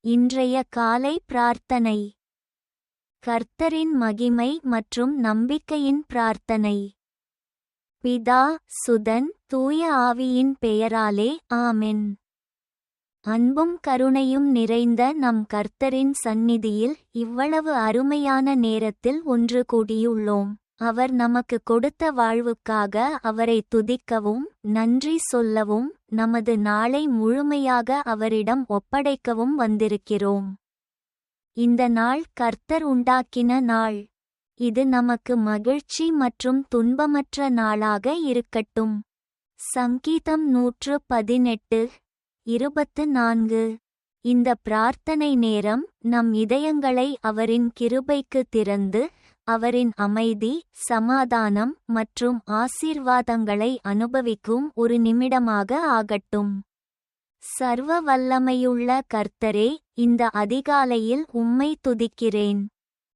இன்றைய காலை பிரார்த்தனை. கர்த்தரின் மகிமை மற்றும் நம்பிக்கையின் பிரார்த்தனை. பிதா சுதன் தூய ஆவியின் பெயராலே ஆமென். அன்பும் கருணையும் நிறைந்த நம் கர்த்தரின் சந்நிதியில் இவ்வளவு அருமையான நேரத்தில் ஒன்று கூடியுள்ளோம். அவர் நமக்கு கொடுத்த வாழ்வுக்காக அவரை துதிக்கவும் நன்றி சொல்லவும் நமது நாளை முழுமையாக அவரிடம் ஒப்படைக்கவும் வந்திருக்கிறோம். இந்த நாள் கர்த்தர் உண்டாக்கின நாள். இது நமக்கு மகிழ்ச்சி மற்றும் துன்பமற்ற நாளாக இருக்கட்டும். சங்கீதம் நூற்று பதினெட்டு இருபத்து நான்கு. இந்த பிரார்த்தனை நேரம் நம் இதயங்களை அவரின் கிருபைக்கு திறந்து அவரின் அமைதி சமாதானம் மற்றும் ஆசீர்வாதங்களை அனுபவிக்கும் ஒரு நிமிடமாக ஆகட்டும். சர்வ வல்லமையுள்ள கர்த்தரே இந்த அதிகாலையில் உம்மை துதிக்கிறேன்.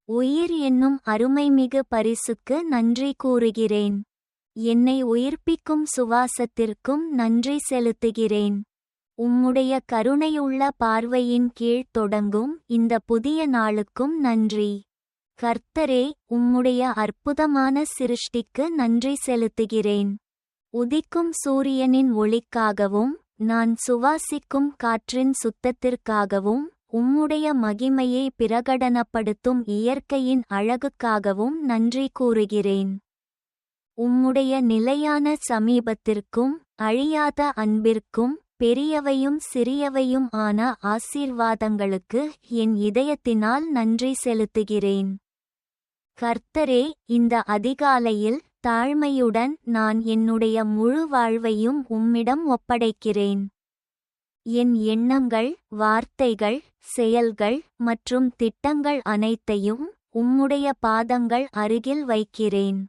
உயிர் என்னும் அருமைமிகு பரிசுக்கு நன்றி கூறுகிறேன். என்னை உயிர்ப்பிக்கும் சுவாசத்திற்கும் நன்றி செலுத்துகிறேன். உம்முடைய கருணையுள்ள பார்வையின் கீழ் தொடங்கும் இந்த புதிய நாளுக்கும் நன்றி. கர்த்தரே உம்முடைய அற்புதமான சிருஷ்டிக்கு நன்றி செலுத்துகிறேன். உதிக்கும் சூரியனின் ஒளிக்காகவும் நான் சுவாசிக்கும் காற்றின் சுத்தத்திற்காகவும் உம்முடைய மகிமையை பிரகடனப்படுத்தும் இயற்கையின் அழகுக்காகவும் நன்றி கூறுகிறேன். உம்முடைய நிலையான சமீபத்திற்கும் அழியாத அன்பிற்கும் பெரியவையும் சிறியவையும் ஆன ஆசீர்வாதங்களுக்கு என் இதயத்தினால் நன்றி செலுத்துகிறேன். கர்த்தரே இந்த அதிகாலையில் தாழ்மையுடன் நான் என்னுடைய முழு வாழ்வையும் உம்மிடம் ஒப்படைக்கிறேன். என் எண்ணங்கள் வார்த்தைகள் செயல்கள் மற்றும் திட்டங்கள் அனைத்தையும் உம்முடைய பாதங்கள் அருகில் வைக்கிறேன்.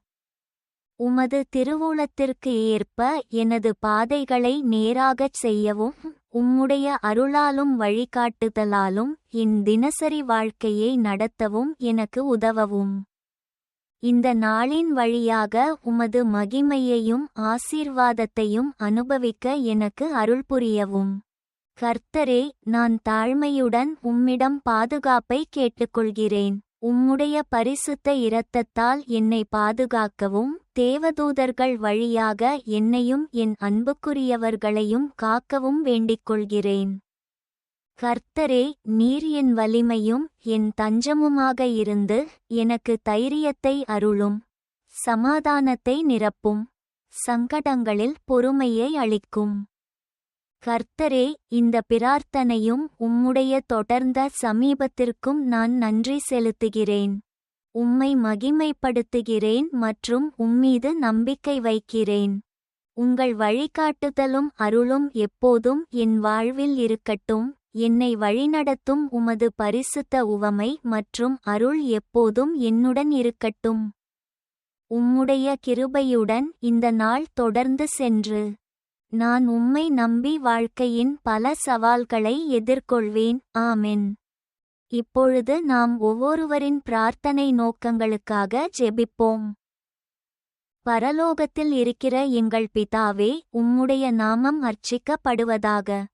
உமது திருவுளத்திற்கு ஏற்ப எனது பாதைகளை நேராகச் செய்யவும் உம்முடைய அருளாலும் வழிகாட்டுதலாலும் என் தினசரி வாழ்க்கையை நடத்தவும் எனக்கு உதவவும். இந்த நாளின் வழியாக உமது மகிமையையும் ஆசீர்வாதத்தையும் அனுபவிக்க எனக்கு அருள் புரியவும். கர்த்தரே நான் தாழ்மையுடன் உம்மிடம் பாதுகாப்பை கேட்டுக்கொள்கிறேன். உம்முடைய பரிசுத்த இரத்தத்தால் என்னை பாதுகாக்கவும் தேவதூதர்கள் வழியாக என்னையும் என் அன்புக்குரியவர்களையும் காக்கவும் வேண்டிக்கொள்கிறேன். கர்த்தரே நீர் என் வலிமையும் என் தஞ்சமுமாக இருந்து எனக்கு தைரியத்தை அருளும். சமாதானத்தை நிரப்பும். சங்கடங்களில் பொறுமையை அளிக்கும். கர்த்தரே இந்த பிரார்த்தனையும் உம்முடைய தொடர்ந்த சமீபத்திற்கும் நான் நன்றி செலுத்துகிறேன். உம்மை மகிமைப்படுத்துகிறேன் மற்றும் உம்மீது நம்பிக்கை வைக்கிறேன். உங்கள் வழிகாட்டுதலும் அருளும் எப்போதும் என் வாழ்வில் இருக்கட்டும். என்னை வழிநடத்தும் உமது பரிசுத்த உவமை மற்றும் அருள் எப்போதும் என்னுடன் இருக்கட்டும். உம்முடைய கிருபையுடன் இந்த நாள் தொடர்ந்து சென்று. நான் உம்மை நம்பி வாழ்க்கையின் பல சவால்களை எதிர்கொள்வேன். ஆமென். இப்பொழுது நாம் ஒவ்வொருவரின் பிரார்த்தனை நோக்கங்களுக்காக ஜெபிப்போம். பரலோகத்தில் இருக்கிற எங்கள் பிதாவே உம்முடைய நாமம் அர்ச்சிக்கப்படுவதாக.